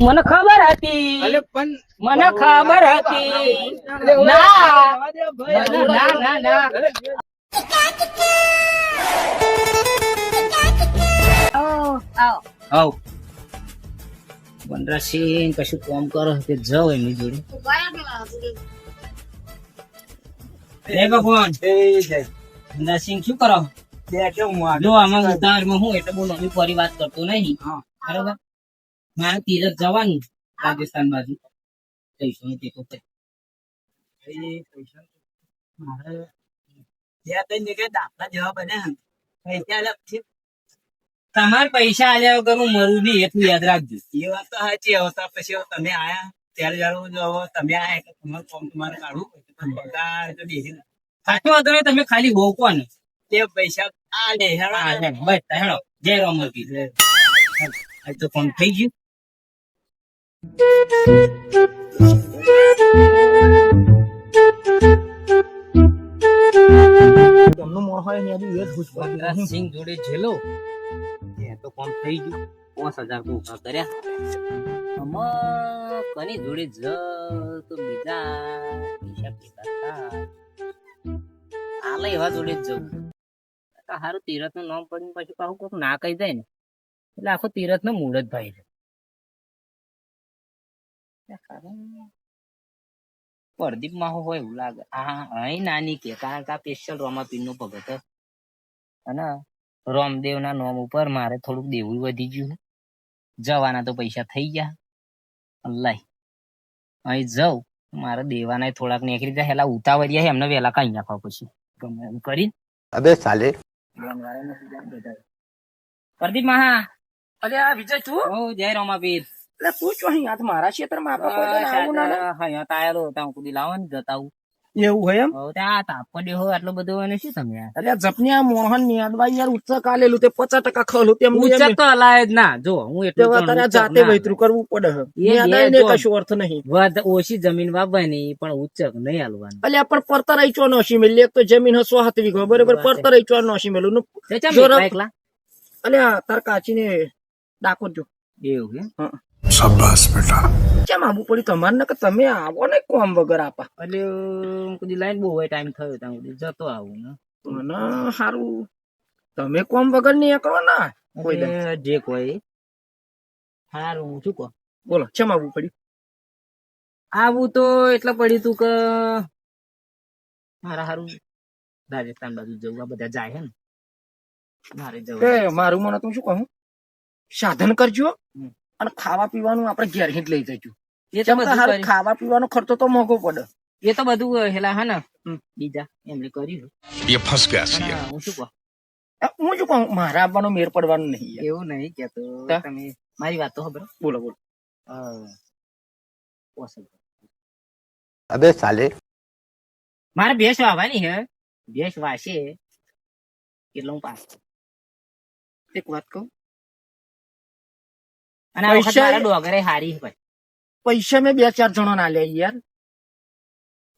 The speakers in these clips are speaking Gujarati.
મને ખબર હતી. પણ મને ખબર હતી. ના. ના ના ના આવો, આવો. આવ. વનરાજસિંહ કશું કામ કરો કે જાઓ એમની જોડે? જય ભગવાન વનરાસિંહ શું કરો? જો આમાં ઉધારમાં હું એટલે બોલો ફરી વાત કરતો નહીં. બરોબર? મારે તીરથ જવાનું રાજસ્થાન બાજુ. જઈશું તે તો મારે ત્યાં કઈ જગ્યાએ દાખલા જવાબ બને પૈસા. તમારે પૈસા આલ્યા વગર હું મરું નહીં એટલું યાદ રાખજો. એ વાત તો સાચી. હવે પછી તમે આયા ત્યારે જયારે જો તમે આયા એટલે તમારું ફોર્મ તમારે કાઢવું પગાર તો બેસીને સાચો વાંધો નહીં તમે ખાલી બોકો ને. તે પૈસા આ લે હેડો. હેડો, બસ હેડો. જય રામ આજ તો ફોન થઈ ગયું. તમને મોણ હોય ને હજુ એ જ પૂછવા. વનરાજસિંહ જોડે જેલો. એ તો થઈ ગયું? પાંચ હજાર તો ઊભા કર્યા. આમાં કની જોડે જ તો બીજા થાય આલે એવા જોડે જ જવું. તો તીરથનું નામ પડીને પછી પાછું કોક ના કહી જાય ને. એટલે આખો તીરથ નો મૂળ જ ભાઈ છે. પરદીપમાં હોય એવું લાગે. હા અહીં નાની કે કારણ કે આ સ્પેશિયલ રોમાપીરનું ભગત અને રોમદેવ ના નામ ઉપર મારે થોડુંક દેવું વધી ગયું જવાના તો પૈસા થઈ ગયા. અલ્લાહ. અહીં જઉં. મારે દેવાના થોડાક નીકળી જાય એટલે ઉતાવળ્યા એમને વહેલા કઈ નાખવા પછી. ગમે એમ કરી અબે સાલે. પરદીપ મહા. અરે વિજય તું? જય રોમાપીર. એટલે તું છો અહીંયા? મારા ક્ષેત્રમાં આપણે ના ના. હા કુદી લાવો ને જતા એવું હોય એમ? આ તાપકો દેહો આટલો બધો એને શું સમજ્યા? અરે આ જપની આ મોહનની અદવાઈ યાર ઉચ્ચક આલેલું તે પચાસ ટકા ખલું તેમ ઉચ્ચક તો હલાય જ ના જો હું એટલે તારે જાતે વૈતરું કરવું પડે હે. એ ન્યાદાય ને કશું અર્થ નહીં. વાત ઓછી જમીન વાવવાની પણ ઉચ્ચક નહીં હાલવાનું અલ્યા પણ પરતર આઈચો નોશી મેલી. એક તો જમીન હસો હાથ વીઘો બરોબર? પરતર આઈચો નોશી મેલું? અલ્યા તાર કાચી ને ડાકોર જો. એવું કે કેમ આવું પડ્યું તમારે ને કે તમે આવો ને કોમ વગર આપા. એટલે કદી લાઈન બહુ હોય ટાઈમ થયો ત્યાં સુધી જતો આવું ને મને સારું તમે કોમ વગર નહીં કરો ના. કોઈ જે કોઈ. સારું હું શું કહો? બોલો કેમ આવું પડ્યું? આવું તો એટલે પડ્યું તું કે મારા સારું રાજસ્થાન બાજુ જવું આ બધા જાય હે ને. મારે જવું મારું મને તું શું કહું? સાધન કરજો. અને ખાવા પીવાનું આપણે ઘેર હિંટ લઈ જઈશું. એ તો ખાવા પીવાનો ખર્ચો તો મોંઘો પડે. એ તો બધું હેલા હા ને. બીજા એમને કર્યું. હું શું કહું? હું શું કહું? મારા આવવાનો મેર પડવાનો નહીં એવું નહીં કેતો તમે મારી વાત તો ખબર બોલો બોલો. અબે સાલે. મારે ભેંસ વાવવાની હે. ભેંસ વાસે એટલે હું પાસ. એક વાત કહું. અને આ વખત પૈસા- મારા ડોગરે હારી ભાઈ પૈસા મેં બે ચાર જણો ના લે યાર.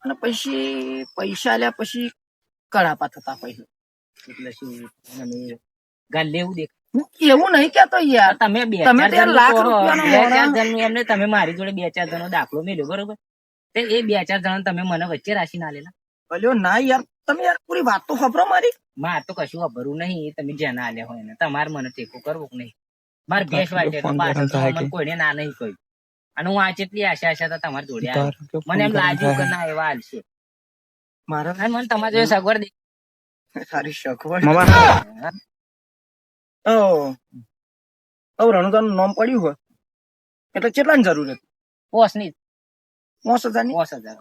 અને પછી પૈસા લ્યા પછી કડાપા થતા પૈસા એટલે શું ગાલ લેવું દેખ. એવું નહીં કેતો યાર. તમે બે તમે લાખ રૂપિયાનો એમને તમે મારી જોડે બે ચાર જણો દાખલો મેળ્યો બરોબર? તે એ બે ચાર જણા તમે મને વચ્ચે રાશી ના લેલા. ભલ્યો ના યાર. તમે યાર પૂરી વાત તો ખબરો મારી. મારે તો કશું ખબરું નહીં. તમે જ્યાં ના આલ્યા હોય ને તમારે મને ટેકો કરવો કે નહીં? મારે ભેંસ વાય છે પાછળ તો મને કોઈને ના નહીં કહ્યું અને હું આ જેટલી આશા આશા તો તમારી જોડે. મને એમ લાગ્યું કે ના એવા હાલશે. મારો મને તમારી જોડે સગવડ સારી સગવડ. ઓ. ઓ હવે રણુદાનું નામ પડ્યું હોય. એટલે કેટલાની જરૂર હતી? પોસની હજારની પોસ હજાર.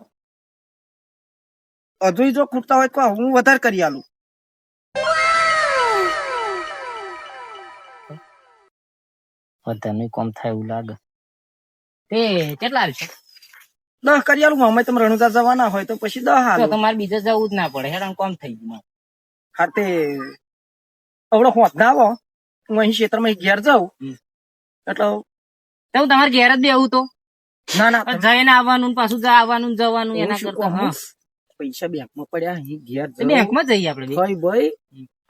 હજુ જો ખૂટતા હોય તો હું વધારે કરી આલું. બધાનું કોમ થાય એવું લાગે. તે કેટલા છે? દહ કરી આલું અમે તમે રણુદા જવાના હોય તો પછી દહ હાલ. તમારે બીજે જવું જ ના પડે હેરાન કોમ થઈ ગયું. હા તે અવડો હોત ના આવો હું અહીં ક્ષેત્રમાં ઘેર જાઉં. એટલે તો હું તમારે ઘેર જ બેવું તો? ના ના જઈને આવવાનું પાછું આવવાનું ને જવાનું એના કરતા પૈસા બેંકમાં પડ્યા અહીં ઘેર બેંકમાં જઈએ આપડે ભાઈ ભાઈ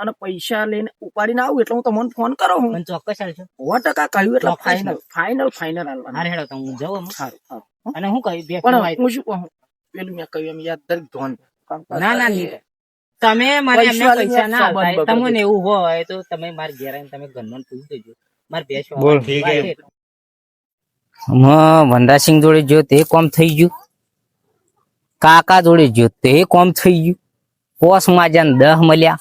અને પૈસા લઈને ઉપાડીને આવું એટલે હું તમને ફોન કરો હું. ચોક્કસ હાલશો સો ટકા કહ્યું એટલે ફાઈનલ ફાઇનલ ફાઇનલ ફાઇનલ હાલવાનું હારે હેડો તો હું જાઉં સારું અને હું કહ્યું બે પણ હું શું કહું? પેલું મેં કહ્યું એમ યાદ દરેક ધોન ના, ના, તમે મને એમને પૈસા ના આપતા. તમને એવું હોય તો તમે મારા ઘેર આવીને તમે ઘરનું પૂછી દેજો મારે બે બોલ, ઠીક હે. વનરાજસિંહ જોડે જો તે કોમ થઈ ગયું. કાકા જોડે જો તે કોમ થઈ ગયું. પોસ માજા ને દહ મળ્યા.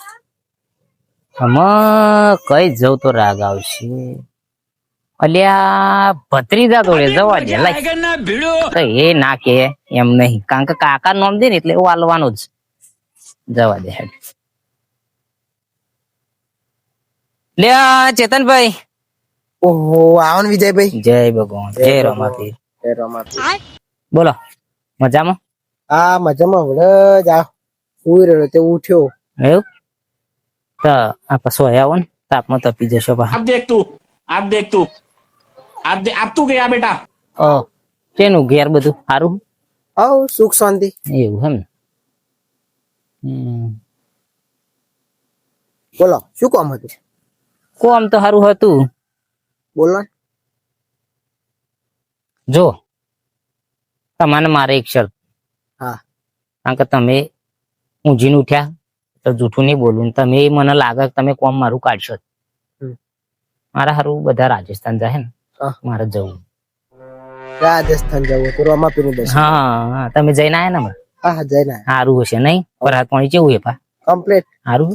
હમ કઈ જવું તો રાગ આવશે. અલ્યા ભત્રીજા જોડે જવા દે તો એ ના કે એમ નહીં. કારણ કે કાકા નોમ દે ને એટલે એવું જ. જવા દે હેડ. લે આ ચેતનભાઈ. ઓહો આવન વિજયભાઈ. જય ભગવાન. જય રમાતી. જય. બોલો મજામાં? હા મજામાં હમણે જ સુઈ રહ્યો તે ઉઠ્યો. એવું? তা আপা સોયા ઓન તાપમાં તપી જશો બા આપ દેખ તું આપ દેખ તું. આપ દે આપ તું ગયા બેટા? ઓ કેનું ઘેર બધું? સારું આવ સુખ શાંતિ. એવું હમ. બોલો શું કામ હતું? કોમ તો સારું હતું. બોલો જો તમને મારે એક શરત. હા. કારણ કે તમે ઊંઘીને ઉઠ્યા. તો જૂઠું નહીં બોલું. તમે મને લાગે તમે કોમ મારું કાઢશો. મારા હારું બધા રાજસ્થાન જાય ને. મારે જવું. રાજસ્થાન જવું હતું રમાપીરનું હા તમે જઈને આયા ને હા હા જઈને સારું હશે નહીં? પરાત પાણી કેવું હે પા? કમ્પ્લીટ સારું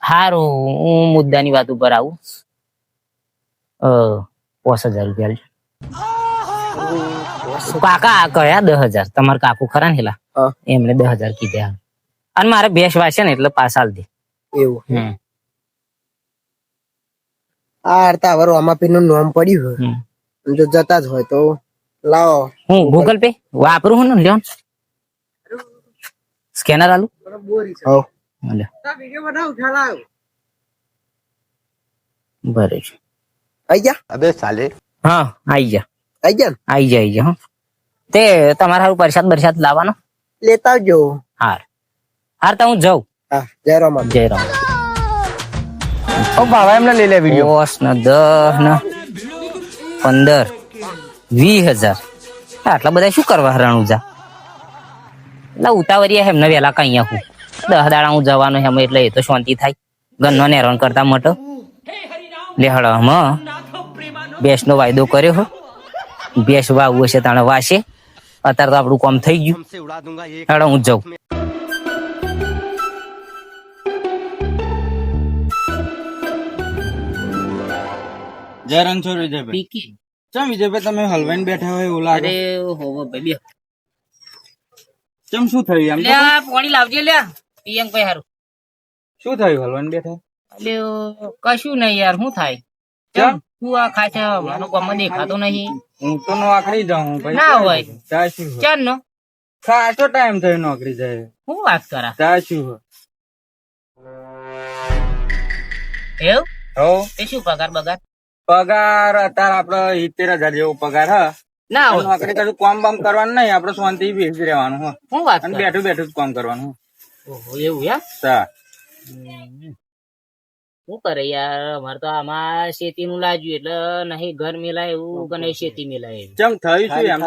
સારું હું મુદ્દાની વાત ઉપર આવું. અ, પાંચ હજાર રૂપિયા. કાકા કયા દસ હજાર. તમારા કાકુ ખરા ને એમણે દસ હજાર કીધા. અને મારે બેસ વાસે ને એટલે પાસ આલ દે. એવું હમ, આ અર્થા આમાં રમાપીરનું નામ પડ્યું હોય જો જતા જ હોય તો લાવો. હું ગૂગલ પે વાપરું હું ને લ્યો. ને. સ્કેનર આલું. બરે છે. આઈ ગયા? હા આઈ જા આઈ ગયા ને? આઈ જા આઈ જા હો. તે તમારા હારું પ્રસાદ બરસાદ લાવવાનો? લેતા આવજો. હાર. હાર તો હું જાઉં. હા જય રામ જય રામ. ઓ બાબા એમને લઈ લે દસ ને દસ ને પંદર વીસ હજાર. આટલા બધા શું કરવા રણુજા એટલે ઉતાવળિયા એમને વેલા કઈ આખું. દસ દાડા હું જવાનો એમ એટલે એ તો શાંતિ થાય. ગનનો ને હેરાન કરતા મોટો. લેહડ હમ બેસ નો વાયદો કર્યો હો. બેસ વાવું હશે તાણે વાસે અત્યારે તો આપણું કામ થઈ ગયું. હેડો હું જાઉં. જય રણછોડ વિજયભાઈ. પીકી. ચમ વિજયભાઈ તમે હલવાઈને બેઠા હોય એવું લાગે? અરે હોવો ભાઈ બે ચમ શું થયું એમ? લે પાણી લાવજે લે પિયંગ ભાઈ હારું. શું થયું હલવાઈને બેઠા? એટલે કશું નહીં યાર શું થાય? ચમ. તું આ ખાચા મારો મને દેખાતો નહીં. હું તો નોકરી જાઉં ભાઈ ના હોય. ચાલ નો. ખાસો ટાઈમ થયો નોકરી જાય. હું વાત કરા? ચાશું એવું? હો. એ શું પગાર બગાર? પગાર અત્યારે આપડે સિત્તેર હજાર જેવો પગાર હ. ના નોકરી કશું કામ બામ કરવાનું નહીં આપડે શાંતિ બેસી રહેવાનું હ. હું વાત અને બેઠું બેઠું જ કામ કરવાનું ઓહો, એવું યાર સા શું કરે યાર? અમારે તો આમાં શેતી નું લાગ્યું એટલે નહીં ઘર મેલાય એવું કે નહીં શેતી મેલાય ચમ થયું શું એમ?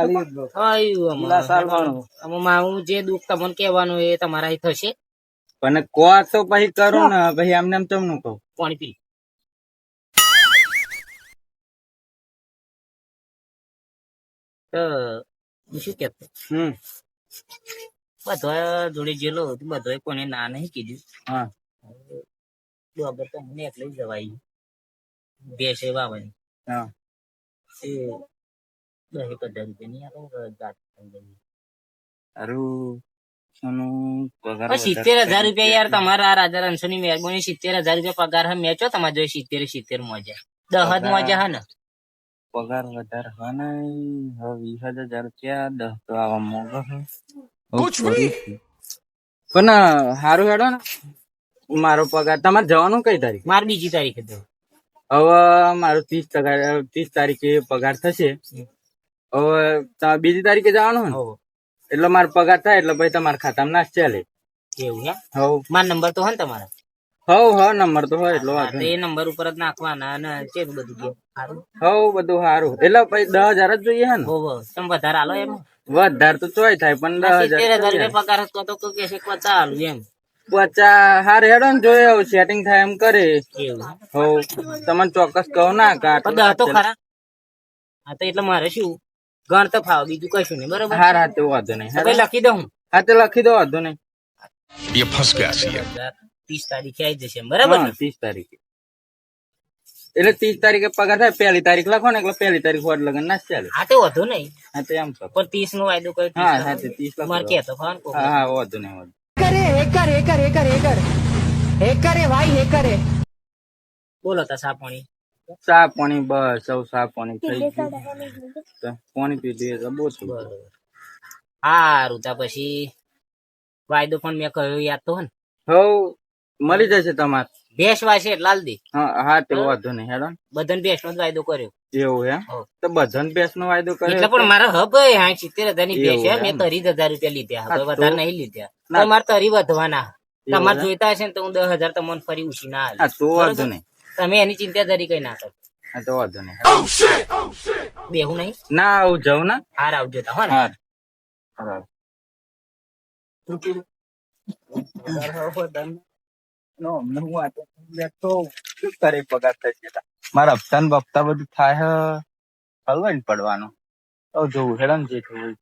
થયું અમારું જે દુઃખ તમને કહેવાનું એ તમારા થશે. પણ કો તો પછી કરું ને પછી એમને એમ તમને કહું. પાણી પી તો શું કેતો? હમ. બધા જોડે ગયેલો બધા કોને ના નહીં કીધું. હા. ડોગર તો મને એકલે જવાય બે છે વાવવાની હા. એ દસ એક હજાર રૂપિયા ની આલો જાત સારું સોનું પગાર હવે સિત્તેર હજાર રૂપિયા યાર તમારા આ રાજા રણસો ની મહેરબાની સિત્તેર હજાર રૂપિયા પગાર હે મેચો તમારે જોઈએ સિત્તેર સિત્તેર મોજા. દહદ મોજા હે ને. પગાર વધારે હા હવે વીસ હજાર રૂપિયા દસ તો આવા મોગો છે. પણ સારું હેડો ને. મારો પગાર તમારે જવાનું કઈ તારીખ? મારે બીજી તારીખે દો હવે મારો ત્રીસ પગાર ત્રીસ તારીખે પગાર થશે. હવે તમારે બીજી તારીખે જવાનું ને? એટલે મારો પગાર થાય એટલે પછી તમારા ખાતામાં નાશ ચાલે. એવું હે હવ. મારો નંબર તો હોય ને તમારો? હવ હ નંબર તો હોય એટલો. એ નંબર ઉપર જ નાખવાના અને ચેટલું બધું કે હવ બધું સારું એટલે પછી દસ હજાર જ જોઈએ હે ને? વધારે હાલો એમ? વધારે તો ચોય થાય પણ દસ હજાર પગાર હતો તો કે છે પચાસ એમ. પચા હારે હેડો ને જોયે આવું સેટિંગ થાય એમ કરે. હવ તમને ચોક્કસ કહો ના કા તો ખરા. હા તો એટલે મારે શું? ગણ તો ફાવ બીજું કશું નહીં બરાબર? હાર હા વાંધો નહીં. હવે લખી દઉં હું? હા તો લખી દો વાંધો નહીં. ફસ ગયા છે તીસ તારીખે આવી જશે બરાબર? ત્રીસ તારીખે. એટલે ત્રીસ તારીખે પગાર થાય પહેલી તારીખ લખો ને એટલે પહેલી તારીખ હોટ લગન ના ચાલે. હા તો વધુ નહીં. હા તો એમ કહો. પણ ત્રીસ નો વાયદો કર્યો હા ત્રીસ હા તે ત્રીસ લખો. મારે કહેતો ફોન હા હા વાંધો નહીં વધુ. કરે એકર એકર એકર એકર એકરે ભાઈ એકરે હે બોલો તા સાપણી ચા પાણી બસ સૌ ચા પાણી થઈ ગયું. તો પી પીધું તો બહુ. બરોબર. હારું તા પછી વાયદો પણ મેં કહ્યું યાદ તો હે ને? હવ મળી જશે તમારે. ભેંસ છે એટલે હાલ હા હા તે વાંધો નહીં હેડો. બધન ભેંસ નો જ વાયદો કર્યો. એવું હે. તો બધન ભેંસ નો વાયદો એટલે કર્યો પણ મારા હબ હા સિત્તેર હજારની ભેંસ છે. મેં તરી હજાર રૂપિયા લીધા. હવે વધારે નહીં લીધા. ના. મારે તરી વધવાના. તમારે જોઈતા હશે ને તો હું દસ હજાર તમને ફરી ઉછી ના હાલ તો વાંધો નહીં. તમે એની ચિંતા ધરી કઈ ના કરો. તો વાંધો નહીં બેહું નહીં? ના આવું જવું ના. હાર આવજો તા હો ને. હા જતા મારા હપ્તા ને બપ્તા બધું થાય હલવાઈ ને પડવાનું. તો જોવું હેડમ ને જે થયું.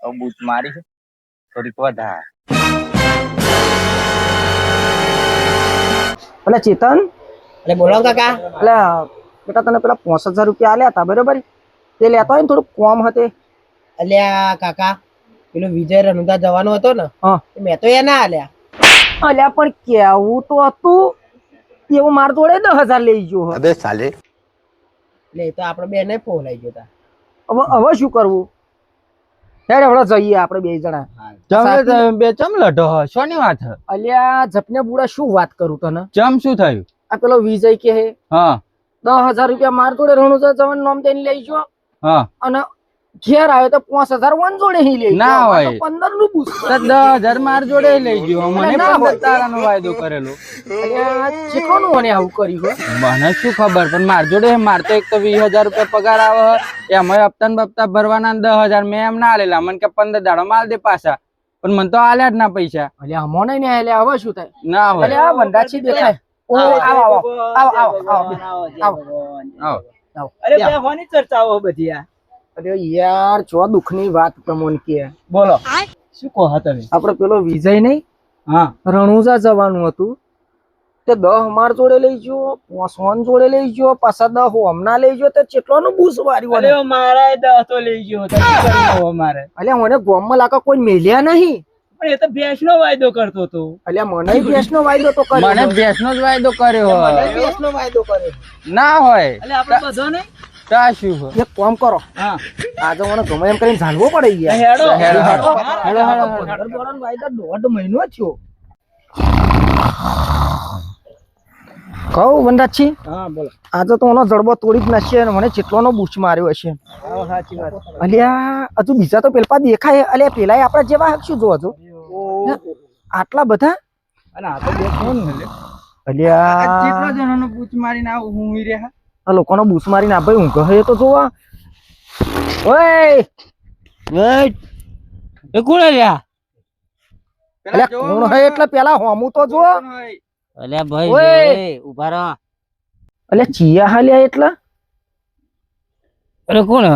હવે બૂટ મારી થોડીક વધારે. પેલા ચેતન? એટલે બોલો કાકા. એટલે બેટા તને પેલા પાંચ હજાર રૂપિયા આલ્યા હતા બરોબર? તે લેતો હોય ને થોડુંક કોમ હતે. અલ્યા કાકા પેલો વિજય રનુદા જવાનો હતો ને હા. મેં તો એ ના આલ્યા. અલ્યા પણ કેવું તો હતું? એવું માર જોડે દસ હજાર લઈ ગયો અબે સાલે. લે તો આપણે બે ને ફોલાઈ ગયો તા. હવે હવે શું કરવું? હેડ હવે જઈએ આપણે બે જણા. બે ચમ લઢો હો? શોની વાત હે? અલ્યા જપને બુડા શું વાત કરું તને? ચમ શું થયું? આ પેલો વિજય કે હે હા. દસ હજાર રૂપિયા માર જોડે રણુજા જવાનું નામ દઈને લઈ જો હા. અને ઘેર આવ્યો તો પાંચ હજાર વન જોડે હી લઈ ના હોય. પંદરનું બુસ. દસ હજાર માર જોડે લઈ ગયો. મને ના પંદર હોય. તારાનો વાયદો કરેલો. શીખવાનું મને આવું કર્યું હે? મને શું ખબર પણ માર જોડે માર તો એક તો વીસ હજાર રૂપિયા પગાર આવે હે. એમાં હપ્તા ને બપ્તા ભરવાના દસ હજાર. મેં એમ ના લેલા મને કે પંદર દાડો માલ દે પાછા. પણ મને તો આલ્યા જ ના પૈસા. એટલે અમો નહીં ને એટલે હવે શું થાય? ના હોય. એટલે આ દેખાય ઓ આવો આવો આવો આવો આવો આવો આવો. આવો. અરે બે હોની ચર્ચાઓ બધી આ. અરે યાર છો દુઃખની વાત પ્રમોન કે બોલો. શું કહો હા તમે? આપણે પેલો વિજય નહીં? હા. રણુજા જવાનું હતું. તે દહ માર જોડે લઈ ગયો પોસવાન જોડે લઈ ગયો પાછા દહ હમણાં લઈ ગયો તે ચેટલાનું બૂસ વાર્યું અરે મારા દહ તો લઈ ગયો મારે? અલ્યા મને ગોમમાં લાકા કોઈ મેલ્યા નહીં. પણ એ તો ભેંસ નો વાયદો કરતો હતો. અલ્યા મને ભેંસનો વાયદો તો કર્યો મને ભેંસનો જ વાયદો કર્યો ભેંસનો વાયદો કર્યો ના હોય. એટલે આપણે બધો એક કામ કરો. આજે મને ગમે એમ કરીને જાણવો પડે યાર હેડો. હેડો, હેડો. હેડો, હેડો, હેડો. પંદર દોડાનો વાયદો દોઢ મહિનો થયો. કહું વનરાજજી હા બોલો. આજે તો જડબો તોડી જ નાખશે અને મને ચેટલોનો બૂચ માર્યો હશે. હા અલ્યા હજુ બીજા તો પેલા દેખાય. અલ્યા પેલા આપણા જેવા હકશું જો? હજુ આટલા બધા? અને આ તો બે ફોન કેટલા જણાનો બૂચ મારીને આવું હું રહ્યા? આ લોકોનો બૂચ મારીને ના ભાઈ ઊંઘ હે તો જોવા. ઓય! એ કોણ હે એટલે પેલા હોમું તો જો અલ્યા ભાઈ ઊભા રહો. અલ્યા ચિયા હાલ્યા એટલા? અરે કોણ?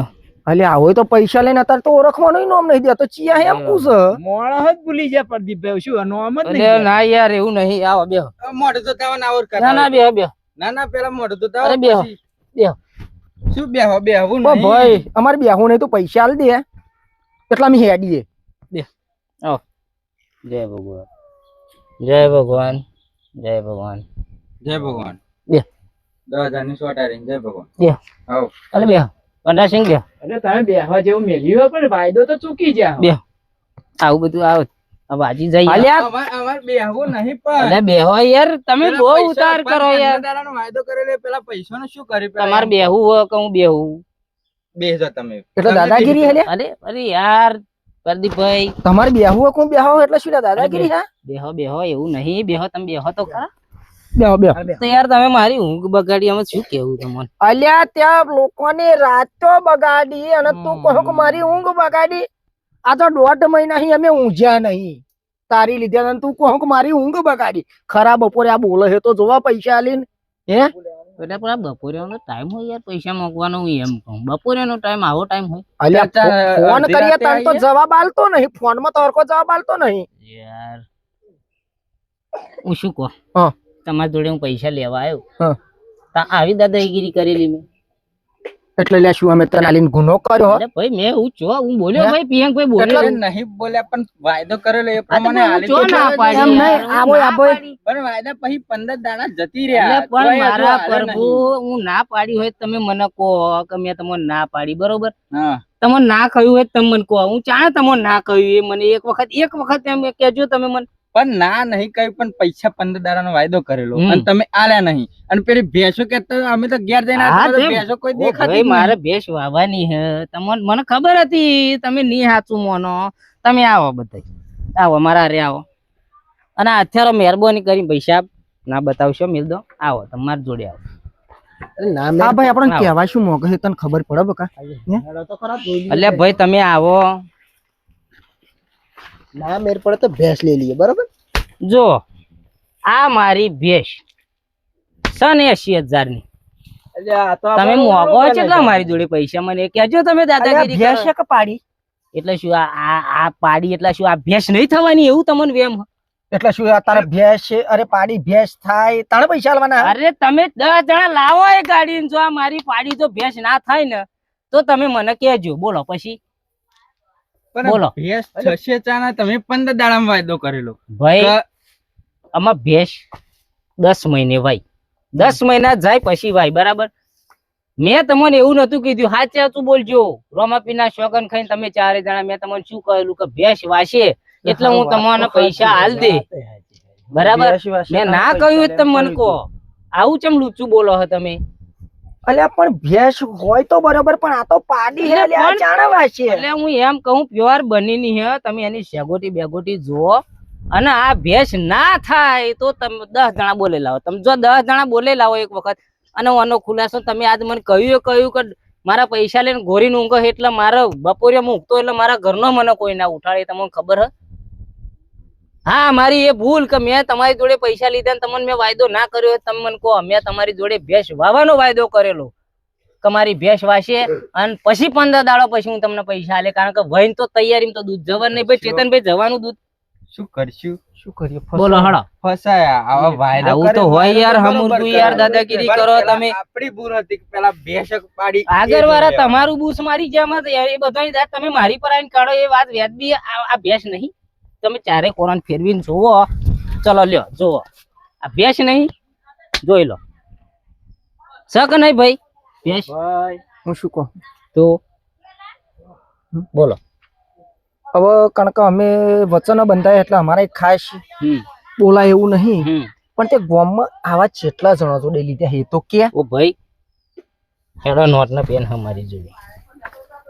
અલ્યા આવો તો પૈસા લઈને અત્યારે તો ઓળખવાનું નોમ નહીં દેતો ચિયા હે એમ પૂછ. મોણા જ ભૂલી ગયા પ્રદીપભાઈ શું નોમ જ નહીં ના યાર એવું નહીં આવો બે મોઢે તો તાવન આવર ના ના બે બેહો. ના ના પેલા મોઢું તો તારે બેહો, બેહો. શું બેહો બેહવું નહીં. ભાઈ અમારે બેહું નહીં તો પૈસા આલ દે એટલા અમે હેડીએ જય ભગવાન. જય ભગવાન જય ભગવાન. જય ભગવાન. બે. દસ હજારની સોટારી જય ભગવાન. બે. આવો. અરે બેહો. પંડાસિંહ બેહો. અરે તમે બેહવા જેવું મેલ્યું પણ ફાયદો તો ચૂકી ગયા બે. આવું બધું આવો. વાજી જઈ અમાર અમાર નહીં પણ. અલ્યા બેહો યાર તમે બહુ ઉતાર કરો યાર. દાડાનો વાયદો કરેલો પેલા પૈસાનો શું કર્યું પેલા તમારે બેહવું હોય કે હું બેહું? બેહજો તમે. એટલે દાદાગીરી બેહજો. હેલ્યા અરે અરે યાર પ્રદીપભાઈ. તમારે બેહવું કોણ બેહો? એટલે શું દાદાગીરી હા? બેહો બેહો એવું નહીં બેહો તમે બેહો તો ખરા. બેહો બેહો. તો યાર તમે મારી ઊંઘ બગાડી અમે શું કેવું તમને? અલ્યા ત્યાં લોકોની રાતો બગાડી અને તું કહો કે મારી ઊંઘ બગાડી. આ તો દોઢ મહિના અમે ઊંઘ્યા નહીં. તારી લીધે અને તું કહો મારી ઊંઘ બગાડી. ખરા બપોરે આ બોલે છે તો જોવા પૈસા આલીને. હે? એટલે પણ આ બપોરેનો ટાઈમ હોય યાર પૈસા મોકવાનો હું એમ કહું. બપોરેનો ટાઈમ આવો ટાઈમ હોય. અલ્યા ફોન કરીએ રાતે તો જવાબ આલતો નહીં. ફોનમાં તો જવાબ આલતો નહીં. યાર. હું. શું કહું? તમારી જોડે હું પૈસા લેવા આવ્યો. હા. આવી દાદાગીરી કરેલી મેં. એટલે લે શું અમે તને આલીને ગુનો કર્યો ભાઈ મેં હું ચો હું બોલ્યો? ભાઈ પિયંકભાઈ એટલે બોલ્યો નહીં બોલ્યા પણ વાયદો કરેલો એ પ્રમાણે આલી તો ના પાડી. એમ નહીં. આવો. પાડી. પણ વાયદા પછી પંદર દાડા જતી રહ્યા. પણ મારા પ્રભુ હું ના પાડી હોય તમે મને કહો કે મેં તમને ના પાડી બરોબર? હા. તમને ના કહ્યું હોય તમે મને કહો. હું ચાણે તમને ના કહ્યું એ મને એક વખત એક વખત એમ કહેજો તમે મને. પણ ના નહીં કઈ પણ પૈસા પંદર દાડાનો વાયદો કરેલો. અને તમે આલ્યા નહીં. અને પેલી ભેંસો કે અમે તો ઘેર જઈને. ભેંસો કોઈ દેખાતી મારે ભેંસ વાવવાની હે. તમને મને ખબર હતી. તમે નહીં હાચું મોનો. તમે આવો બધા આવો મારા હારે આવો. અને અત્યારે મહેરબાની કરી પૈસા ના બતાવશો મિલ દો. આવો તમારી જોડે આવો. ના ભાઈ આપણને. કહેવા શું મોકલે છે? તને ખબર પડે બકા. એટલે ભાઈ તમે આવો. ના મેર પડે તો ભેંસ લઈ લઈએ બરાબર? જો આ મારી ભેંસ. સન એસી હજારની તમે મોગો ને. મારી જોડે પૈસા? મને કેજો તમે દાદાગીરી ભેંસ કે પાડી? એટલે શું આ આ પાડી એટલે શું આ ભેંસ નહીં થવાની એવું તમને વેમ એટલે શું તારે ભેંસ છે? અરે પાડી ભેંસ થાય. તારે પૈસા લાવવાના અરે તમે દસ જણા લાવો એ ગાડી જો આ મારી પાડી જો ભેંસ ના થાય ને તો તમે મને કહેજો. બોલો પછી? બોલો. ભેંસ થશે ચાના તમે પંદર દાડામાં વાયદો કરેલો. ભાઈ આમાં ભેંસ દસ મહિને ભાઈ દસ મહિના જાય પછી ભાઈ બરાબર? મેં તમને એવું નતું કીધું. હાચે હાચું બોલજો. રોમાપીના શોગન ખાઈને તમે ચારે જણા મેં તમને શું કહેલું? કે ભેંસ વાસે એટલે હું તમને પૈસા હાલ દે. બરાબર? મેં ના કહ્યું તમે મને કહો આવું ચમ લુચ્ચું બોલો છો તમે? અલ્યા પણ ભેંસ હોય તો બરોબર પણ આ તો પાડી હે અલ્યા જાણવા છે. એટલે હું એમ કહું પ્યોર બનીની હે તમે એની સેગોટી બેગોટી જુઓ. અને આ ભેંસ ના થાય તો તમે દસ જણા બોલે લાવો. તમે જો દસ જણા બોલે લાવો એક વખત અને આનો ખુલાસો તમે આજ મને કહ્યું કહ્યું કે મારા પૈસા લઈને ઘોરીને ઊંઘો એટલે મારો બપોરે મૂકતો એટલે મારા ઘરનો મને કોઈ ના ઉઠાડે તમને ખબર હે. હા મારી એ ભૂલ કે મેં તમારી જોડે પૈસા લીધા ને તમને મેં વાયદો ના કર્યો તમે મને કહો મેં તમારી જોડે ભેંસ વાવવાનો વાયદો કરેલો. કે મારી ભેંસ વાશે અને પછી પંદર દાડો પછી હું તમને પૈસા આલે. કારણ કે વહીન તો તૈયારી તો દૂધ જવાનું નહીં. ભાઈ ચેતનભાઈ જવાનું દૂધ. શું કરશું? શું કરીએ? બોલો હળો ફસાયા. આવા વાયદો આવું તો હોય યાર, બરોબર યાર, દાદાગીરી કરો તમે. આપણી ભૂલ હતી પેલા ભેંસ પાડી આગળ વાળા તમારું બૂસ મારી જેમ જ યાર, એ બધાની તમે મારી પર આવીને કાઢો એ વાત વ્યાજબી. આ આ ભેંસ નહીં. તમે ચારે કોરણ ફેરવીને જોવો ચલો લ્યો જોવો આ ભેંસ નહીં? જોઈ લો. શક નહીં ભાઈ? ભેંસ? ભાઈ. હું શું કહું? તો? બોલો. હવે કારણ કે અમે વચનો બંધાય એટલે અમારે ખાસ બોલાય એવું નહીં. પણ તે ગામમાં આવા જેટલા જણા જોડે લીધા એ તો કે ઓ ભાઈ હેડો નોટ ના પેન અમારી જોડે.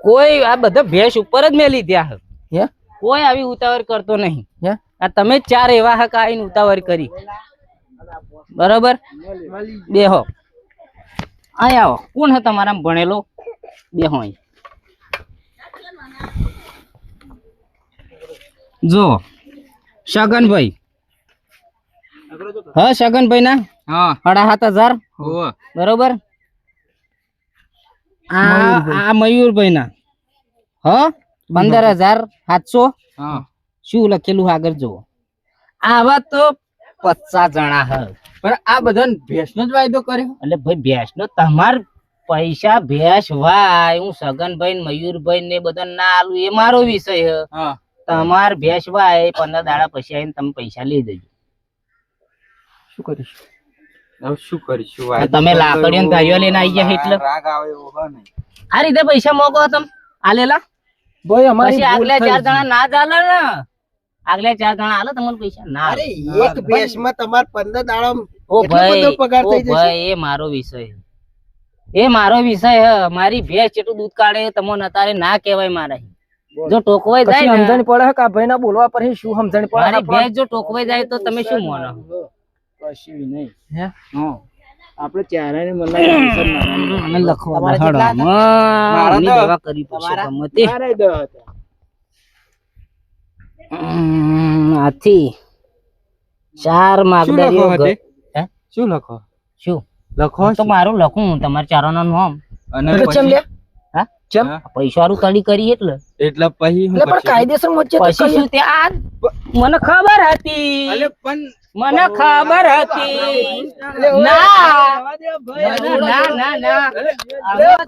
કોઈ આ બધા ભેંસ ઉપર જ મેં લીધા હે હે? કોઈ આવી ઉતાવળ કરતો નહીં. હે? આ તમે ચાર એવા હક આવીને ઉતાવળ કરી. બરોબર? બેહો અહીં આવો. કોણ હે તમારા ભણેલો? બેહો અહીં. જો શગનભાઈ. હા શગનભાઈ ના? હા. સાડા સાત હજાર. બરોબર? આ મયુરભાઈ ના. હ? પંદર હજાર સાતસો. શું લખેલું આગળ જુઓ. આવા તો પચાસ જણા હ. પણ આ બધા ભેંસનો જ વાયદો કર્યો. એટલે ભાઈ ભેંસ નો તમાર પૈસા ભેંસ વાય હું સગનભાઈ મયુરભાઈ ને બધા ના આલું એ મારો વિષય હ. તમાર ભેંસ વાય પંદર દાડા પછી આવીને તમે પૈસા લઈ દેજો. શું કરીશું? શું કરીશું? તમે લાકડીઓ ને ધારીઓ લઈને આવી ગયા એટલે? રાગ આવે એવો હોય આ રીતે પૈસા મોકો તમે. આલેલા ભાઈ અમારી ભૂલ આગલા થઈ ચાર જણા ના ચાલે ને? આગલા ચાર જણા આલો તમને પૈસા ના અરે એક ભેંસમાં તમારે પંદર દાડો ઓ ભાઈ પગાર થઈ જશે? ભાઈ એ મારો વિષય એ મારો વિષય હ મારી ભેંસ જેટલું દૂધ કાઢે તમને અત્યારે ના કહેવાય મારા જો ટોકવાઈ જાય ને સમજણ પડે કે આ ભાઈ ના બોલવા પર શું સમજણ પડે? મારી? ભેંસ જો ટોકવાઈ જાય તો તમે શું મોનો? કશું નહીં. હે? હા. આપણે ચહેરાને મને લખવા તમારા દવા તમારા? આથી ચાર શું માગદારીઓ લખો શું લખો? શું? લખો તો મારું લખું તમારા ચારોના નામ અને ચમ લે? હા? ચમ? હા. પૈસા વાળું તળી કરી એટલે. એટલે પછી શું પણ કાયદેસર મોચે તો પછી શું તે આ મને ખબર હતી. અલે પણ મને ખબર હતી ના ના ના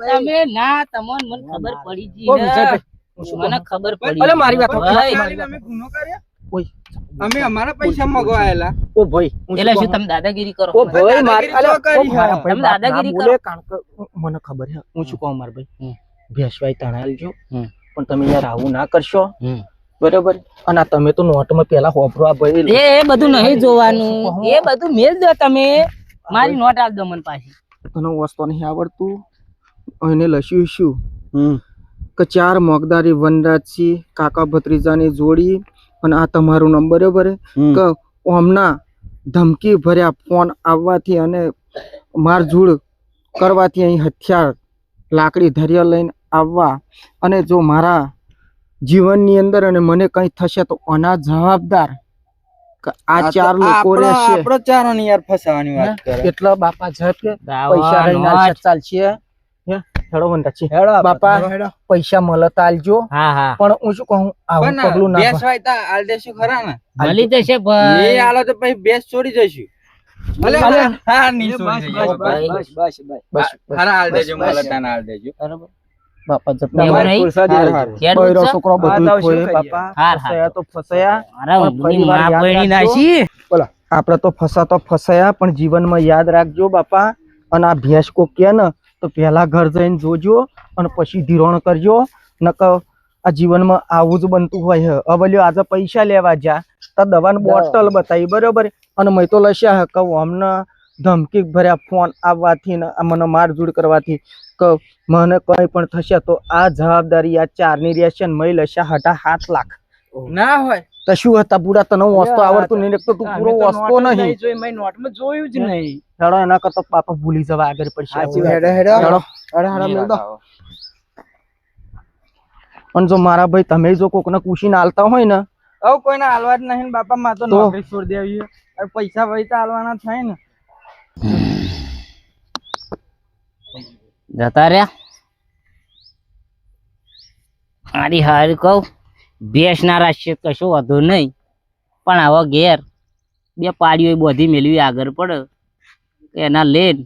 તમે ના તમને મને ખબર પડી ગઈ મને ખબર પડી મારી વાત ભાઈ, અમે અમારા પૈસા મગવાયેલા ઓ ભાઈ એટલે શું શું તમે દાદાગીરી કરો ઓ ભાઈ મારી દાદાગીરી કરી. તમે દાદાગીરી મને ખબર છે હું શું કહું મારા ભાઈ ભેસવાઈ તણાલજો. પણ તમે યાર આવું ના કરશો. બરોબર? અને તમે તો નોટમાં પેલા હોપરો આ ભાઈ. એ એ બધું નહીં જોવાનું. એ બધું મેલ દો તમે. મારી નોટ આપ દો મને પાછી. તને વસ્તુ નહીં આવડતું? એને લસ્યું શું? કે ચાર મોગદારી વનરાજસિંહ કાકા ભત્રીજાની જોડી અને આ તમારો નંબર બરોબર? કે ઓમના ધમકી ભર્યા ફોન આવવાથી અને મારઝૂડ કરવાથી અહીં હથિયાર લાકડી ધૈર્ય લઈને આવવા અને જો મારા જીવનની અંદર અને મને કંઈ થશે તો આના જવાબદાર આ ચાર લોકો રહેશે આપણો ચારો ની યાર ફસાવાની વાત કરે. એટલા બાપા પૈસા રહીને ચાલશે હે? હેડો વંટા છે. બાપા પૈસા મળત આલજો. હા હા. પણ હું શું કહું? આવું પગલું ના બેસ વાયતા આલ દેશું ખરા ને. મળી જશે નહીં ભાઈ આલો તો પછી બેસ છોડી જઈશું. અલે અલે. હા નહીં છોડી જઈશું. બસ બસ બસ બસ ખરા આલ દેજો બસ, બસ. મળતા ના આલ દેજો. બરોબર. બાપા જપ એવું નહીં? હારું, હારું. ખેડૂત બૈરો છે? છોકરો બધું તો. ફસાયા ફસાયા. બોલો આપણે ફસા તો ફસાયા પણ જીવનમાં યાદ રાખજો બાપા. અને આ ભેંસ કો કે ને તો પહેલા ઘર જઈને જોજો અને પછી ધીરોણ કરજો. નકર આ જીવનમાં આવું જ બનતું હોય હવે લ્યો આજે પૈસા લેવા જા. તો દવાની બોટલ બતાવી બરોબર? અને મેં તો લસ્યા હે કહું અમને ધમકી ભર્યા ફોન આવવાથી ને આ મને મારઝૂડ કરવાથી. મને કંઈ પણ થશે તો આ જવાબદારી આ ચારની રહેશે ને મેં લસ્યા હટા સાત લાખ. ના હોય. તો શું હતા પૂરા તને વસ્તો આવડતું નહીં તો તું પૂરો વસ્તો નહીં. મેં નોટમાં જોયું જ નહીં. હેડો એના કરતા પાપા ભૂલી જવા આગળ પડશે. સાચી. વાત. હેડો હેડો મેલ દો. અને જો મારા ભાઈ તમે જો કોકને કુશીને આલતા હોય ને હવે કોઈને હાલવા જ નહીં બાપા માં તો? નોકરી છોડી દેવી પૈસા પૈસા વહીતા હાલવાના થાય ને. જતા રહ્યા. મારી હારી કહું બેસનારા છે કશું વાંધો નહીં, પણ આવા ઘેર બે પાડીઓ બધી મેળવી આગળ પડે, એના લેન.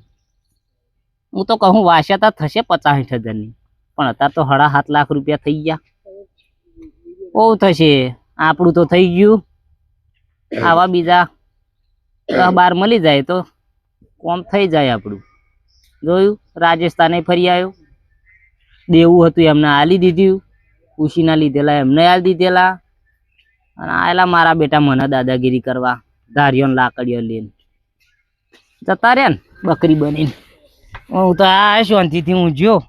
હું તો કહું, વાસ્યા થશે પચાસ હજારની, પણ અત્યારે તો હડા સાત લાખ રૂપિયા થઈ ગયા. બહુ થશે? આપણું તો થઈ ગયું. આવા બીજા બાર મળી જાય તો કોમ થઈ જાય આપણું. જોયું, રાજસ્થાને ફરી આવ્યો. દેવું હતું એમને આલી દીધું ખુશીના લીધેલા એમને આલી દીધેલા. અને આયેલા મારા બેટા મને દાદાગીરી કરવા ધારીઓ લાકડીઓ લઈને. જતા રહ્યા ને, બકરી બનીને. હું તો આ શાંતિથી હું જ્યો